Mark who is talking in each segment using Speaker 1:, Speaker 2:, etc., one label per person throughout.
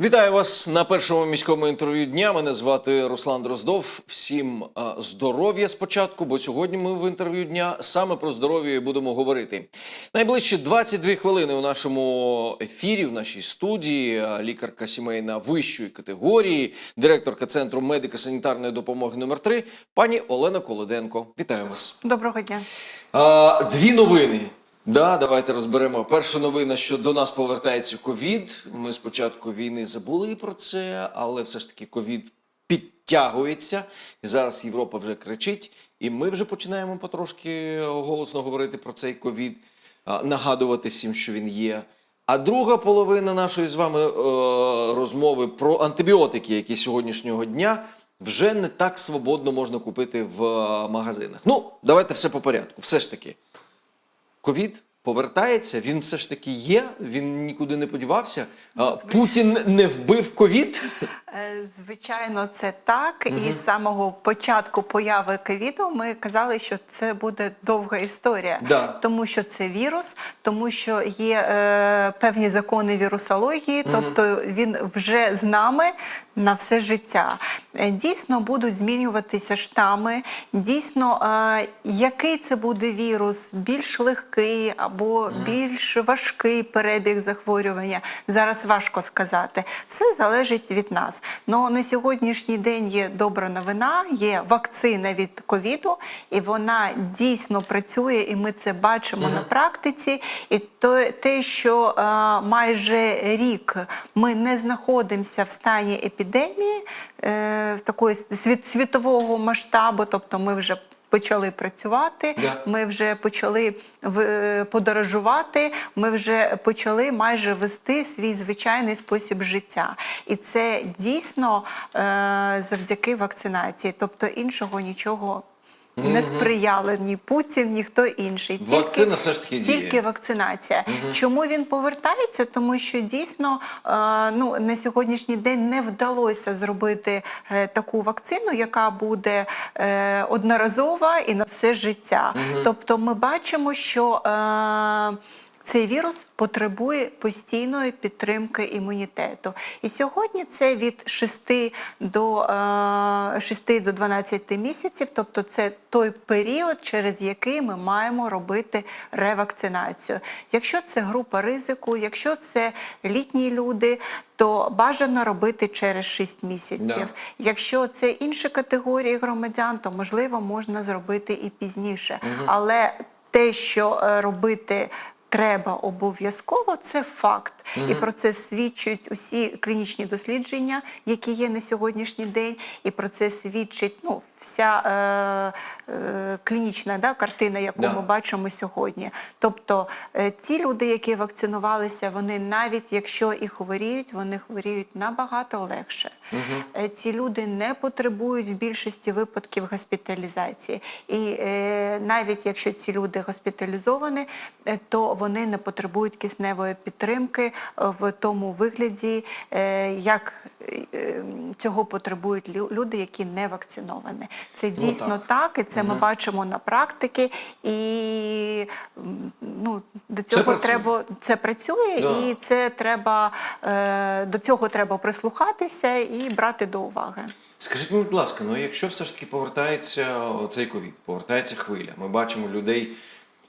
Speaker 1: Вітаю вас на першому міському інтерв'ю дня. Мене звати Руслан Дроздов. Всім здоров'я спочатку, бо сьогодні ми в інтерв'ю дня саме про здоров'я і будемо говорити. Найближчі 22 хвилини у нашому ефірі, в нашій студії. Лікарка сімейна вищої категорії, директорка центру медико-санітарної допомоги номер 3 пані Олена Колоденко. Вітаю вас.
Speaker 2: Доброго дня.
Speaker 1: Дві новини. Да, давайте розберемо. Перша новина, що до нас повертається ковід. Ми спочатку війни забули про це, але все ж таки ковід підтягується. І зараз Європа вже кричить, і ми вже починаємо потрошки голосно говорити про цей ковід, нагадувати всім, що він є. А друга половина нашої з вами е, розмови про антибіотики, які сьогоднішнього дня вже не так свободно можна купити в е, магазинах. Ну, давайте все по порядку. Все ж таки. Ковід повертається, він все ж таки є, він нікуди не подівався. Путін не вбив ковід.
Speaker 2: Е, Звичайно, це так. І з самого початку появи ковіду ми казали, що це буде довга історія,
Speaker 1: Да.
Speaker 2: тому що це вірус, тому що є е, певні закони вірусології, тобто він вже з нами на все життя. Е, Дійсно будуть змінюватися штами. Дійсно, е, який це буде вірус, більш легкий або більш важкий перебіг захворювання. Зараз важко сказати. Все залежить від нас. Но на сьогоднішній день є добра новина, є вакцина від ковіду, і вона дійсно працює, і ми це бачимо на практиці. І то, те, що е, майже рік ми не знаходимося в стані епідемії е, такої світ, світового масштабу, тобто ми вже. Почали працювати,
Speaker 1: Да.
Speaker 2: ми вже почали подорожувати, ми вже почали майже вести свій звичайний спосіб життя. І це дійсно е, завдяки вакцинації. Тобто іншого нічого не сприяли ні Путін, ні хто інший. Тільки-
Speaker 1: Вакцина все ж таки діє.
Speaker 2: тільки вакцинація. Чому він повертається? Тому що дійсно е, ну, на сьогоднішній день не вдалося зробити е, таку вакцину, яка буде е, одноразова і на все життя. Тобто ми бачимо, що е, цей вірус потребує постійної підтримки імунітету. І сьогодні це від 6 до, е, 6 до 12 місяців, тобто це той період, через який ми маємо робити ревакцинацію. Якщо це група ризику, якщо це літні люди, то бажано робити через 6 місяців.
Speaker 1: Да.
Speaker 2: Якщо це інші категорії громадян, то можливо можна зробити і пізніше. Але те, що е, робити треба обов'язково, це факт. І про це свідчать усі клінічні дослідження, які є на сьогоднішній день. І про це свідчить ну, вся е, е, клінічна да, картина, яку
Speaker 1: Да.
Speaker 2: ми бачимо сьогодні. Тобто е, ті люди, які вакцинувалися, вони навіть якщо і хворіють, вони хворіють набагато легше. Е, Ці люди не потребують в більшості випадків госпіталізації. І е, навіть якщо ці люди госпіталізовані, е, то вони не потребують кисневої підтримки в тому вигляді, е, як е, цього потребують люди, які не вакциновані. Це дійсно
Speaker 1: так.
Speaker 2: так, і це ми бачимо на практиці. І ну, до
Speaker 1: Це
Speaker 2: цього
Speaker 1: працює.
Speaker 2: це працює,
Speaker 1: Да.
Speaker 2: і це треба е, до цього треба прислухатися і брати до уваги.
Speaker 1: Скажіть мені, будь ласка, ну якщо все ж таки повертається цей ковід, повертається хвиля, ми бачимо людей.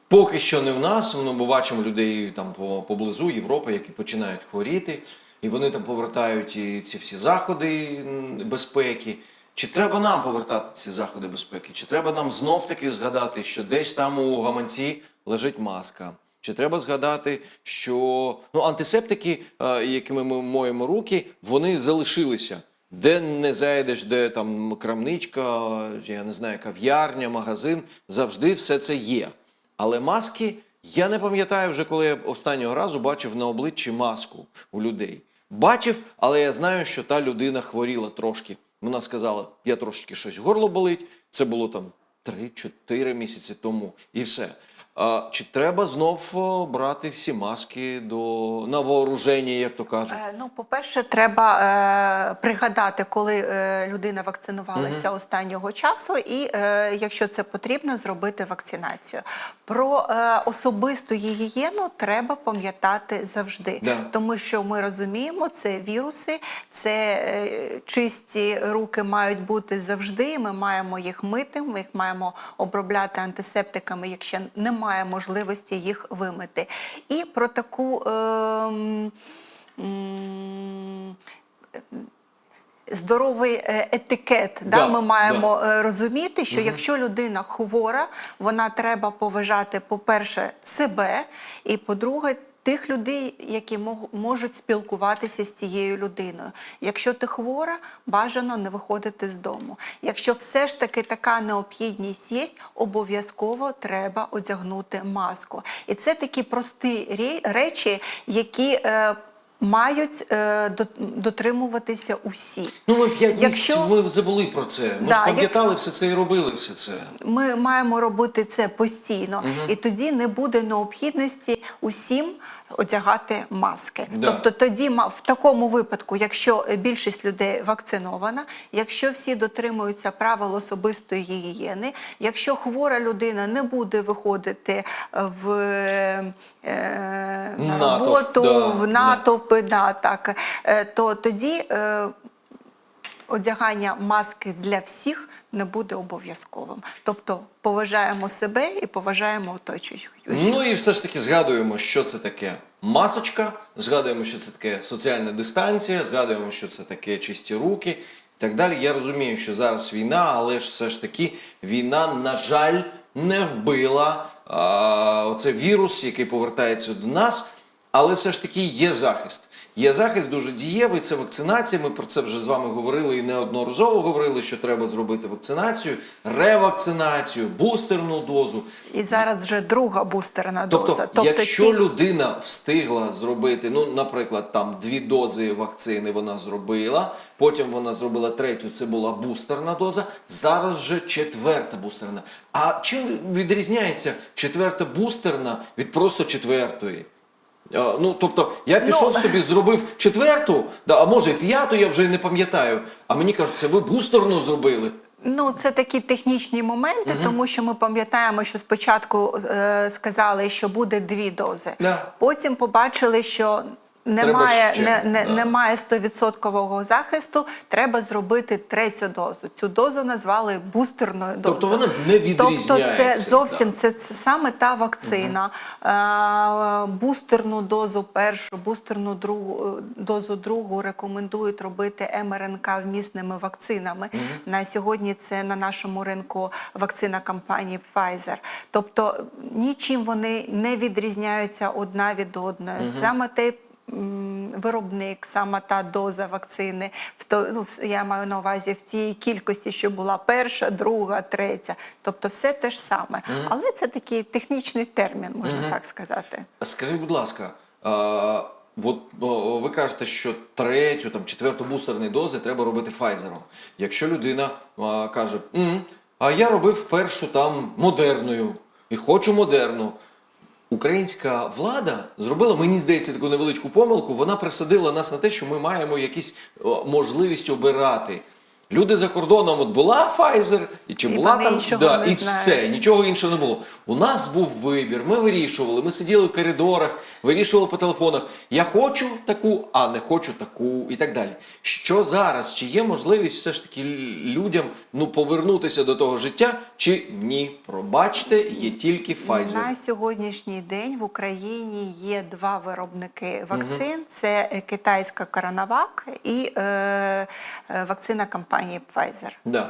Speaker 1: Поки що не в нас, ну, ми бачимо людей там поблизу Європи, які починають хворіти, і вони там повертають і ці всі заходи безпеки. Чи треба нам повертати ці заходи безпеки? Чи треба нам знов таки згадати, що десь там у гаманці лежить маска? Чи треба згадати, що ну, антисептики, е, якими ми моємо руки, вони залишилися. Де не зайдеш, де там крамничка, я не знаю, кав'ярня, магазин, завжди все це є. Але маски, я не пам'ятаю вже, коли я останнього разу бачив на обличчі маску у людей. Бачив, але я знаю, що та людина хворіла трошки. Вона сказала, я трошки щось горло болить. Це було там 3-4 місяці тому, і все. А, чи треба знов брати всі маски до на вооруження, як то кажуть?
Speaker 2: Е, Ну, по-перше, треба е, пригадати, коли е, людина вакцинувалася останнього часу, і е, якщо це потрібно, зробити вакцинацію. Про е, особисту гігієну треба пам'ятати завжди,
Speaker 1: Да.
Speaker 2: тому що ми розуміємо, це віруси, це е, чисті руки мають бути завжди. Ми маємо їх мити, ми їх маємо обробляти антисептиками, якщо немає можливості їх вимити. І про таку. ем, Здоровий е, етикет, да,
Speaker 1: Да,
Speaker 2: ми маємо да. розуміти, що якщо людина хвора, вона треба поважати, по-перше, себе, і по-друге, тих людей, які можуть спілкуватися з цією людиною. Якщо ти хвора, бажано не виходити з дому. Якщо все ж таки така необхідність є, обов'язково треба одягнути маску. І це такі прості речі, які е, мають е, до- дотримуватися усі.
Speaker 1: Ну, ми п'ять
Speaker 2: Якщо-
Speaker 1: місяців ми забули про це. Ми
Speaker 2: Да,
Speaker 1: ж
Speaker 2: як-
Speaker 1: пам'ятали все це і робили все це.
Speaker 2: Ми маємо робити це постійно, і тоді не буде необхідності усім одягати маски.
Speaker 1: Да.
Speaker 2: Тобто, тоді в такому випадку, якщо більшість людей вакцинована, якщо всі дотримуються правил особистої гігієни, якщо хвора людина не буде виходити в е, на роботу,
Speaker 1: да,
Speaker 2: в натовпи, да, так, е, то тоді. Е, одягання маски для всіх не буде обов'язковим. Тобто поважаємо себе і поважаємо оточуючих.
Speaker 1: Ну і все ж таки згадуємо, що це таке масочка, згадуємо, що це таке соціальна дистанція, згадуємо, що це таке чисті руки і так далі. Я розумію, що зараз війна, але ж все ж таки війна, на жаль, не вбила а, оцей вірус, який повертається до нас. Але все ж таки є захист. Є захист дуже дієвий, це вакцинація. Ми про це вже з вами говорили і неодноразово говорили, що треба зробити вакцинацію, ревакцинацію, бустерну дозу.
Speaker 2: І зараз вже друга бустерна
Speaker 1: Тобто,
Speaker 2: доза.
Speaker 1: якщо
Speaker 2: ці-
Speaker 1: людина встигла зробити, ну, наприклад, там дві дози вакцини вона зробила, потім вона зробила третю, це була бустерна доза, зараз вже четверта бустерна. А чим відрізняється четверта бустерна від просто четвертої? Ну, тобто, я пішов
Speaker 2: Ну,
Speaker 1: собі, зробив четверту, да, а може і п'яту, я вже не пам'ятаю. А мені кажуть, це ви бустерну зробили.
Speaker 2: Ну, це такі технічні моменти, тому що ми пам'ятаємо, що спочатку е, сказали, що буде дві дози.
Speaker 1: Да.
Speaker 2: Потім побачили, що немає,
Speaker 1: ще,
Speaker 2: не, не,
Speaker 1: да.
Speaker 2: немає 100% захисту, треба зробити третю дозу. Цю дозу назвали бустерною дозою.
Speaker 1: Тобто вона не
Speaker 2: Тобто це зовсім
Speaker 1: да.
Speaker 2: це, це саме та вакцина. Е, бустерну дозу першу, бустерну другу, е, дозу другу рекомендують робити МРНК вмісними вакцинами. На сьогодні це на нашому ринку вакцина компанії Pfizer. Тобто нічим вони не відрізняються одна від одної. Саме те виробник, саме та доза вакцини, в то, ну, я маю на увазі в тій кількості, що була перша, друга, третя. Тобто все те ж саме. Але це такий технічний термін, можна так сказати.
Speaker 1: Скажіть, будь ласка, а, от, о, ви кажете, що третю, там, четверту бустерні дози треба робити Файзером. Якщо людина а, каже, «М, а я робив першу там модерною і хочу модерну. Українська влада зробила, мені здається, таку невеличку помилку. Вона присадила нас на те, що ми маємо якісь можливість обирати. Люди за кордоном от була Pfizer, і чи
Speaker 2: І
Speaker 1: була там да, і
Speaker 2: знають.
Speaker 1: все, нічого іншого не було. У нас був вибір, ми вирішували, ми сиділи в коридорах, вирішували по телефонах. Я хочу таку, а не хочу таку, і так далі. Що зараз? Чи є можливість все ж таки людям ну повернутися до того життя? Чи ні? Пробачте, є тільки Pfizer.
Speaker 2: На сьогоднішній день в Україні є два виробники вакцин: це е, китайська Коронавак і е, е, вакцина компанії Pfizer.
Speaker 1: Да.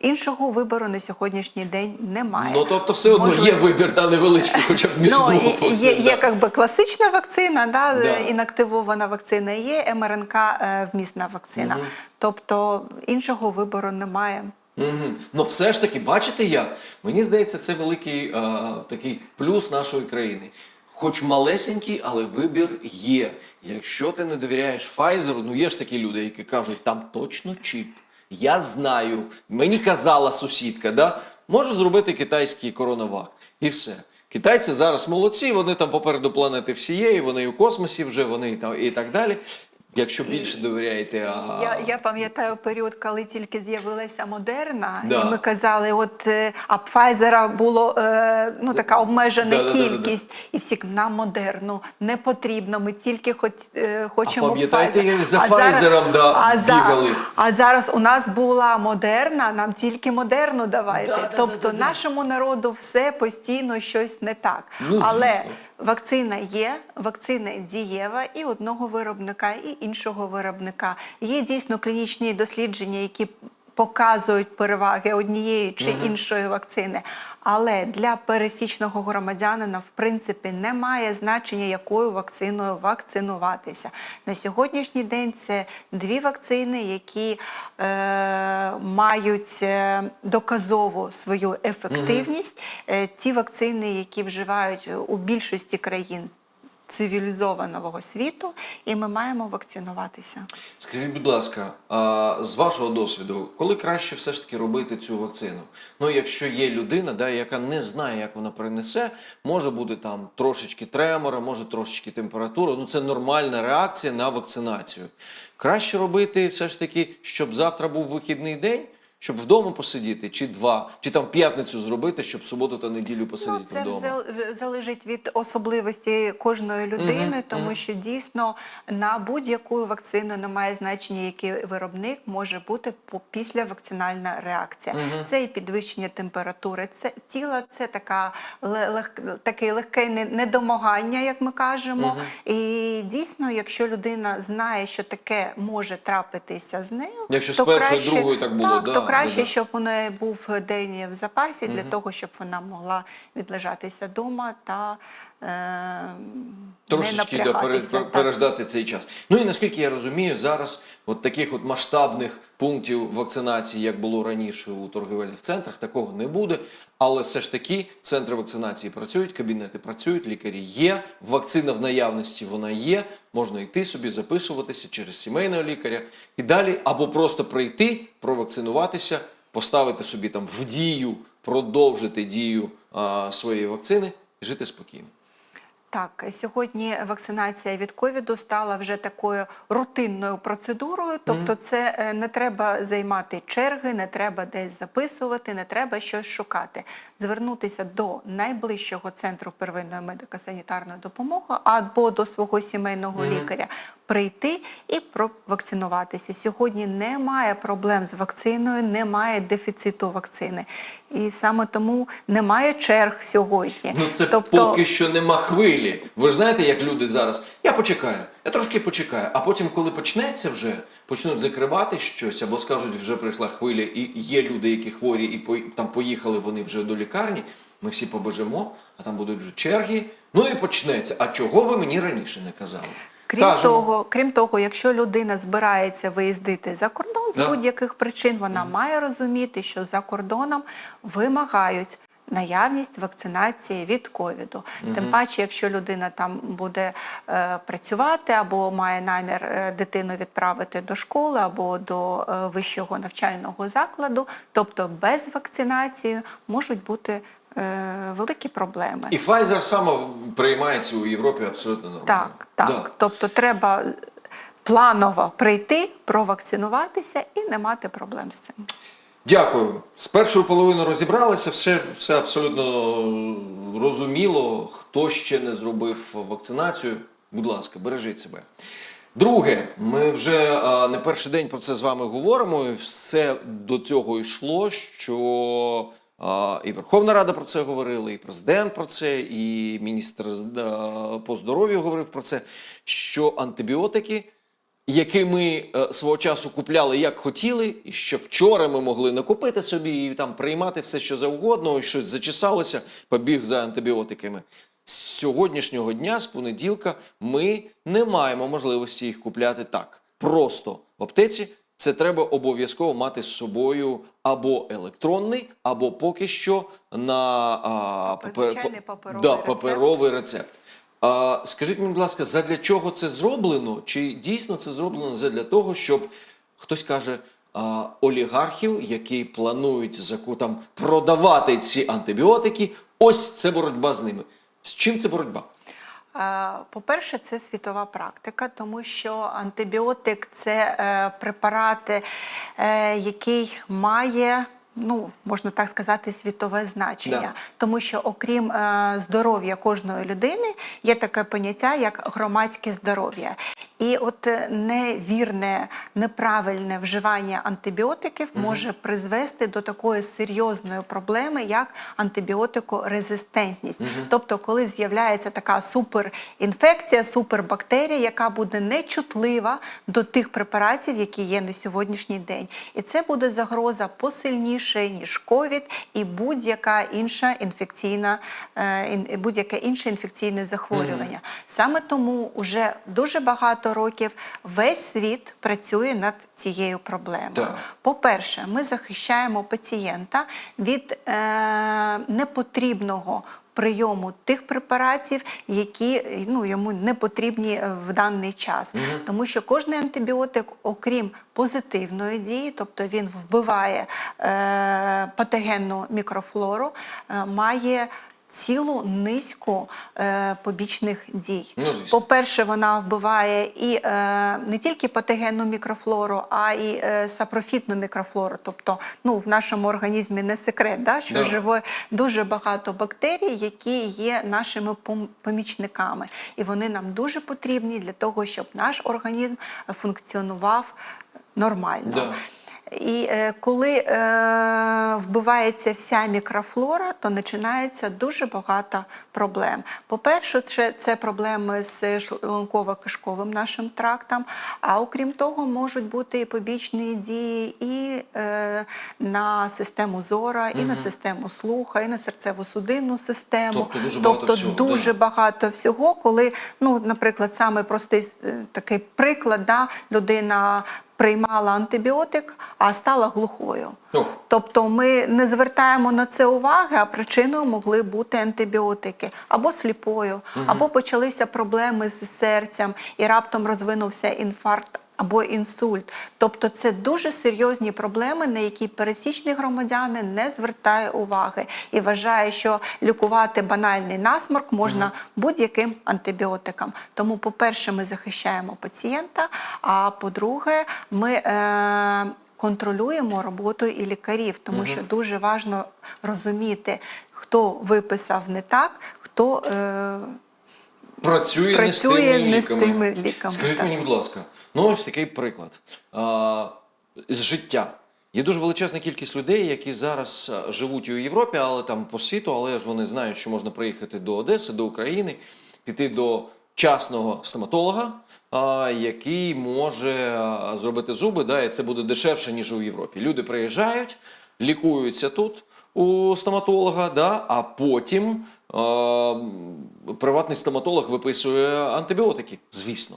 Speaker 2: Іншого вибору на сьогоднішній день немає.
Speaker 1: Ну тобто, все одно
Speaker 2: Можливо,
Speaker 1: є вибір та невеличкий, хоча б між
Speaker 2: Ну,
Speaker 1: двох.
Speaker 2: є,
Speaker 1: да.
Speaker 2: є як би класична вакцина, да,
Speaker 1: Да.
Speaker 2: інактивована вакцина, є МРНК е, вмісна вакцина. Тобто іншого вибору немає.
Speaker 1: Угу. Ну все ж таки, бачите як? Мені здається, це великий а, такий плюс нашої країни. Хоч малесенький, але вибір є. Якщо ти не довіряєш Pfizer, ну є ж такі люди, які кажуть, там точно чіп. Я знаю, мені казала сусідка, да? можу зробити китайський коронавак. І все. Китайці зараз молодці, вони там попереду планети всієї, вони і у космосі вже, вони і там і так далі. Якщо більше довіряєте, а
Speaker 2: Я, я пам'ятаю період, коли тільки з'явилася модерна,
Speaker 1: Да.
Speaker 2: і ми казали, от е, а Пфайзера було е, ну така обмежена
Speaker 1: Да, да, да, да, да.
Speaker 2: кількість, і всі нам модерну не потрібно. Ми тільки хоч, е, хочемо
Speaker 1: пам'ятаєте,
Speaker 2: Pfizer».
Speaker 1: як за
Speaker 2: А зараз-
Speaker 1: да,
Speaker 2: а за-
Speaker 1: бігали?
Speaker 2: А зараз у нас була модерна, нам тільки модерну давайте.
Speaker 1: Да, да, да,
Speaker 2: тобто
Speaker 1: да, да.
Speaker 2: нашому народу все постійно щось не так.
Speaker 1: Ну,
Speaker 2: Але
Speaker 1: звісно.
Speaker 2: Вакцина є, вакцина дієва і одного виробника, і іншого виробника. Є дійсно клінічні дослідження, які показують переваги однієї чи іншої вакцини. Але для пересічного громадянина, в принципі, немає значення, якою вакциною вакцинуватися. На сьогоднішній день це дві вакцини, які е, мають е, доказову свою ефективність. Е, ті вакцини, які вживають у більшості країн цивілізованого світу, і ми маємо вакцинуватися.
Speaker 1: Скажіть, будь ласка, а з вашого досвіду, коли краще все ж таки робити цю вакцину? Ну, якщо є людина, да, яка не знає, як вона перенесе, може бути там трошечки тремора, може трошечки температура. Ну це нормальна реакція на вакцинацію. Краще робити все ж таки, щоб завтра був вихідний день. Щоб вдома посидіти, чи два, чи там п'ятницю зробити, щоб суботу та неділю
Speaker 2: Ну,
Speaker 1: посидіти
Speaker 2: це
Speaker 1: вдома.
Speaker 2: взал- залежить від особливості кожної людини, тому що дійсно на будь-яку вакцину немає значення, який виробник може бути по- післявакцинальна реакція. Це і підвищення температури, це тіла, це така ле- лег- таке легке не- недомагання, як ми кажемо. І дійсно, якщо людина знає, що таке може трапитися з нею,
Speaker 1: Якщо з першої,
Speaker 2: краще,
Speaker 1: другої так було,
Speaker 2: так,
Speaker 1: да,
Speaker 2: то краще, щоб у неї був день в запасі для того, щоб вона могла відлежатися вдома та
Speaker 1: Трошечки
Speaker 2: не
Speaker 1: да, пере-
Speaker 2: так.
Speaker 1: переждати цей час. Ну і наскільки я розумію, зараз от таких от масштабних пунктів вакцинації, як було раніше у торгівельних центрах, такого не буде. Але все ж таки центри вакцинації працюють, кабінети працюють, лікарі є, вакцина в наявності вона є. Можна йти собі, записуватися через сімейного лікаря і далі, або просто прийти, провакцинуватися, поставити собі там в дію, продовжити дію а, своєї вакцини і жити спокійно.
Speaker 2: Так, сьогодні вакцинація від ковіду стала вже такою рутинною процедурою. Тобто, це е, не треба займати черги, не треба десь записувати, не треба щось шукати. Звернутися до найближчого центру первинної медико-санітарної допомоги або до свого сімейного лікаря, прийти і провакцинуватися. Сьогодні немає проблем з вакциною, немає дефіциту вакцини. І саме тому немає черг сьогодні.
Speaker 1: Ну це
Speaker 2: тобто,
Speaker 1: поки що нема хвилі. Ви ж знаєте, як люди зараз. Я почекаю, я трошки почекаю. А потім, коли почнеться вже, почнуть закривати щось, або скажуть, вже прийшла хвиля, і є люди, які хворі, і там поїхали вони вже до лікарні. Ми всі побежимо, а там будуть вже черги. Ну і почнеться. А чого ви мені раніше не казали?
Speaker 2: Крім
Speaker 1: Кажемо.
Speaker 2: того, крім того, якщо людина збирається виїздити за кордон з
Speaker 1: Да.
Speaker 2: будь-яких причин, вона має розуміти, що за кордоном вимагають. Наявність вакцинації від ковіду. Тим паче, якщо людина там буде е, працювати або має намір е, дитину відправити до школи або до е, вищого навчального закладу, тобто без вакцинації можуть бути е, великі проблеми.
Speaker 1: І Pfizer саме приймається у Європі абсолютно нормально.
Speaker 2: Так, так.
Speaker 1: Да.
Speaker 2: Тобто треба планово прийти, провакцинуватися і не мати проблем з цим.
Speaker 1: Дякую. З першою половиною розібралися, все, все абсолютно розуміло. Хто ще не зробив вакцинацію, будь ласка, бережіть себе. Друге, ми вже а, не перший день про це з вами говоримо. і Все до цього йшло, що а, і Верховна Рада про це говорила, і президент про це, і міністр а, по здоров'ю говорив про це. Що антибіотики який ми е, свого часу купляли як хотіли, і що вчора ми могли накупити собі і там приймати все, що завгодно, і щось зачесалося, побіг за антибіотиками. З сьогоднішнього дня, з понеділка, ми не маємо можливості їх купляти так. Просто в аптеці це треба обов'язково мати з собою або електронний, або поки що на а, папер-
Speaker 2: паперовий
Speaker 1: да,
Speaker 2: рецепт.
Speaker 1: паперовий рецепт. Скажіть мені, будь ласка, задля чого це зроблено? Чи дійсно це зроблено задля того, щоб хтось каже, олігархів, які планують заку там продавати ці антибіотики. Ось це боротьба з ними. З чим це боротьба?
Speaker 2: По-перше, це світова практика, тому що антибіотик це е, препарат, е, який має. Ну, можна так сказати, світове значення,
Speaker 1: Да.
Speaker 2: тому що окрім е, здоров'я кожної людини є таке поняття як громадське здоров'я. І от е, невірне, неправильне вживання антибіотиків може призвести до такої серйозної проблеми, як антибіотикорезистентність. Тобто, коли з'являється така суперінфекція, супербактерія, яка буде нечутлива до тих препаратів, які є на сьогоднішній день. І це буде загроза посильніше, ніж ковід і будь-яка інша інфекційна, е, будь-яке інше інфекційне захворювання. Саме тому вже дуже багато років весь світ працює над цією проблемою. По-перше, ми захищаємо пацієнта від е, непотрібного. Прийому тих препаратів, які ну, йому не потрібні е, в даний час. Тому що кожен антибіотик, окрім позитивної дії, тобто він вбиває е, патогенну мікрофлору, е, має цілу низку е, побічних дій.
Speaker 1: Ну.
Speaker 2: По-перше, вона вбиває і е, не тільки патогенну мікрофлору, а і е, сапрофітну мікрофлору. Тобто, ну в нашому організмі не секрет, да, що
Speaker 1: Да.
Speaker 2: живе дуже багато бактерій, які є нашими помічниками, і вони нам дуже потрібні для того, щоб наш організм функціонував нормально.
Speaker 1: Да.
Speaker 2: І е, коли е, вбивається вся мікрофлора, то починається дуже багато проблем. По-перше, це, це проблеми з шлунково-кишковим нашим трактом, а окрім того, можуть бути і побічні дії і е, на систему зора, і на систему слуха, і на серцево-судинну систему.
Speaker 1: Тобто дуже багато
Speaker 2: тобто
Speaker 1: всього,
Speaker 2: дуже
Speaker 1: да.
Speaker 2: багато всього, коли, ну, наприклад, саме простий е, такий приклад, да, людина приймала антибіотик, а стала глухою.
Speaker 1: Ох.
Speaker 2: Тобто ми не звертаємо на це уваги, а причиною могли бути антибіотики або сліпою, або почалися проблеми з серцем і раптом розвинувся інфаркт. Або інсульт, тобто це дуже серйозні проблеми, на які пересічний громадянин не звертає уваги і вважає, що лікувати банальний насморк можна будь-яким антибіотиком. Тому, по-перше, ми захищаємо пацієнта. А по-друге, ми е- контролюємо роботу і лікарів, тому що дуже важливо розуміти, хто виписав не так, хто е-
Speaker 1: Працює, не з
Speaker 2: Працює
Speaker 1: тими
Speaker 2: не з
Speaker 1: ліками.
Speaker 2: тими ліками,
Speaker 1: Скажіть
Speaker 2: так.
Speaker 1: мені, будь ласка, ну ось такий приклад. А, з життя. Є дуже величезна кількість людей, які зараз живуть у Європі, але там по світу, але ж вони знають, що можна приїхати до Одеси, до України, піти до частного стоматолога, а, який може зробити зуби, да, і це буде дешевше, ніж у Європі. Люди приїжджають, лікуються тут у стоматолога, да, а потім приватний стоматолог виписує антибіотики. Звісно.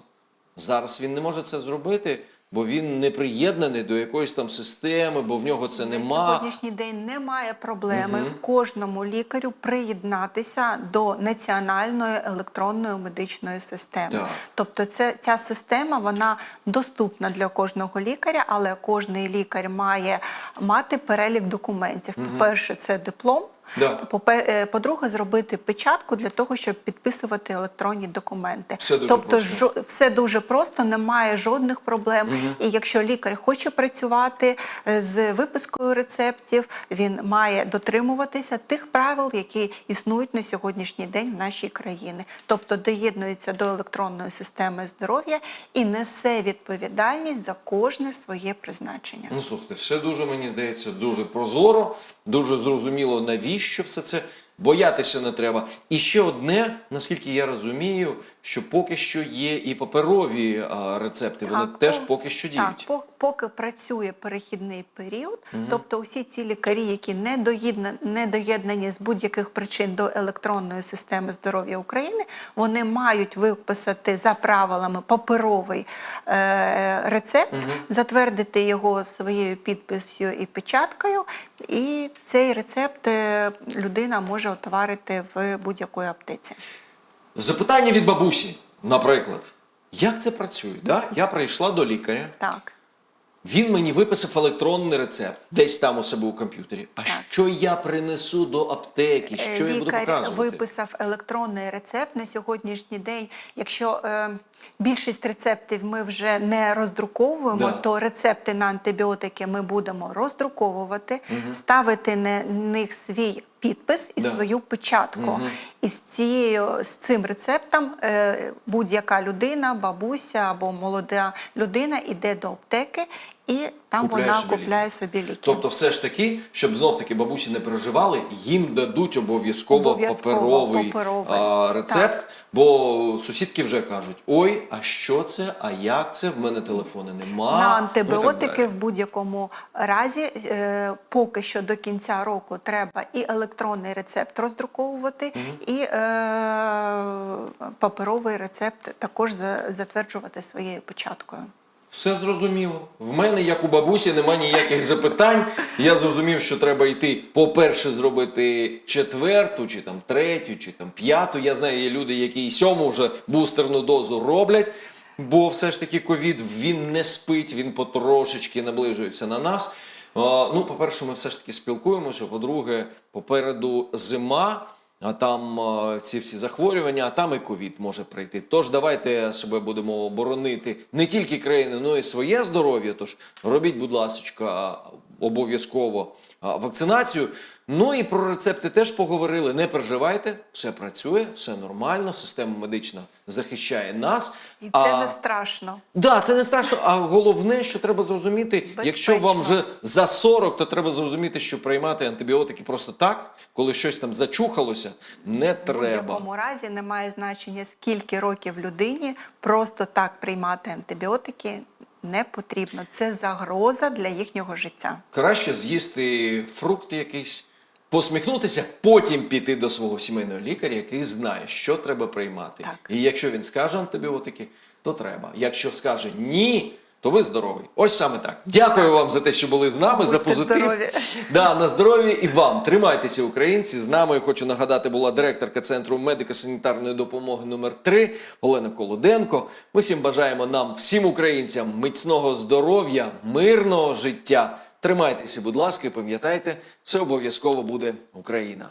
Speaker 1: Зараз він не може це зробити, бо він не приєднаний до якоїсь там системи, бо в нього це
Speaker 2: На
Speaker 1: нема.
Speaker 2: сьогоднішній день немає проблеми кожному лікарю приєднатися до національної електронної медичної системи.
Speaker 1: Так.
Speaker 2: Тобто, це ця система вона доступна для кожного лікаря, але кожний лікар має мати перелік документів. По-перше, це диплом.
Speaker 1: Да.
Speaker 2: Е, По-друге, зробити печатку для того, щоб підписувати електронні документи.
Speaker 1: Все дуже
Speaker 2: тобто,
Speaker 1: просто.
Speaker 2: жо- все дуже просто, немає жодних проблем. І якщо лікар хоче працювати е, з випискою рецептів, він має дотримуватися тих правил, які існують на сьогоднішній день в нашій країні. Тобто доєднується до електронної системи здоров'я і несе відповідальність за кожне своє призначення.
Speaker 1: Ну слухайте, все дуже мені здається дуже прозоро, дуже зрозуміло, навіщо все це. Боятися не треба. І ще одне, наскільки я розумію, що поки що є і паперові а, рецепти, вони
Speaker 2: Так,
Speaker 1: теж поки що діють.
Speaker 2: Так, поки працює перехідний період, тобто усі ці лікарі, які не, доєдна, не доєднані з будь-яких причин до електронної системи здоров'я України, вони мають виписати за правилами паперовий е, рецепт, затвердити його своєю підписю і печаткою, і цей рецепт е, людина може отоварити в будь-якої аптеці.
Speaker 1: Запитання від бабусі, наприклад, як це працює? Да? Я прийшла до лікаря,
Speaker 2: Так.
Speaker 1: Він мені виписав електронний рецепт десь там у себе у комп'ютері. А
Speaker 2: Так.
Speaker 1: що я принесу до аптеки?
Speaker 2: Е,
Speaker 1: Що я буду
Speaker 2: Лікар
Speaker 1: показувати?
Speaker 2: виписав електронний рецепт на сьогоднішній день. Якщо е, більшість рецептів ми вже не роздруковуємо,
Speaker 1: Да.
Speaker 2: то рецепти на антибіотики ми будемо роздруковувати, ставити на них свій підпис і
Speaker 1: Да.
Speaker 2: свою печатку. І з, цією, з цим рецептом е, будь-яка людина, бабуся або молода людина йде до аптеки і там
Speaker 1: Купляє
Speaker 2: вона
Speaker 1: собі ліки.
Speaker 2: купляє собі ліки.
Speaker 1: Тобто, все ж таки, щоб знов таки бабусі не переживали, їм дадуть обов'язково
Speaker 2: Обов'язково
Speaker 1: паперовий,
Speaker 2: паперовий.
Speaker 1: а, рецепт, бо сусідки вже кажуть: ой, а що це? А як це? В мене телефону нема.
Speaker 2: На
Speaker 1: Ну, так
Speaker 2: антибіотики
Speaker 1: далі.
Speaker 2: в будь-якому разі е, поки що до кінця року треба і електронний рецепт роздруковувати, і е, паперовий рецепт також за- затверджувати своєю печаткою.
Speaker 1: Все зрозуміло. В мене, як у бабусі, нема ніяких запитань. Я зрозумів, що треба йти, по-перше, зробити четверту, чи там третю, чи там п'яту. Я знаю, є люди, які і сьому вже бустерну дозу роблять. Бо все ж таки ковід він не спить, він потрошечки наближується на нас. Ну, по-перше, ми все ж таки спілкуємося. По-друге, попереду зима. А там е, ці всі захворювання, а там і ковід може прийти. Тож давайте себе будемо оборонити не тільки країни, але й своє здоров'я. Тож робіть, будь ласка, обов'язково вакцинацію. Ну і про рецепти теж поговорили. Не переживайте, все працює, все нормально. Система медична захищає нас.
Speaker 2: І це
Speaker 1: а...
Speaker 2: не страшно.
Speaker 1: Да, це не страшно. А головне, що треба зрозуміти, якщо вам вже за 40, то треба зрозуміти, що приймати антибіотики просто так, коли щось там зачухалося, не
Speaker 2: В
Speaker 1: треба.
Speaker 2: будь-якому разі немає значення, скільки років людині просто так приймати антибіотики не потрібно. Це загроза для їхнього життя.
Speaker 1: Краще з'їсти фрукт якийсь, посміхнутися, потім піти до свого сімейного лікаря, який знає, що треба приймати.
Speaker 2: Так.
Speaker 1: І якщо він скаже антибіотики, то треба. Якщо скаже ні. То ви здоровий. Ось саме так. Дякую вам за те, що були з нами, за позитив.
Speaker 2: здорові.
Speaker 1: Да, на здоров'я і вам. Тримайтеся, українці. З нами хочу нагадати, була директорка центру медико-санітарної допомоги номер 3 Олена Колоденко. Ми всім бажаємо нам, всім українцям, міцного здоров'я, мирного життя. Тримайтеся, будь ласка, і пам'ятайте, все обов'язково буде Україна.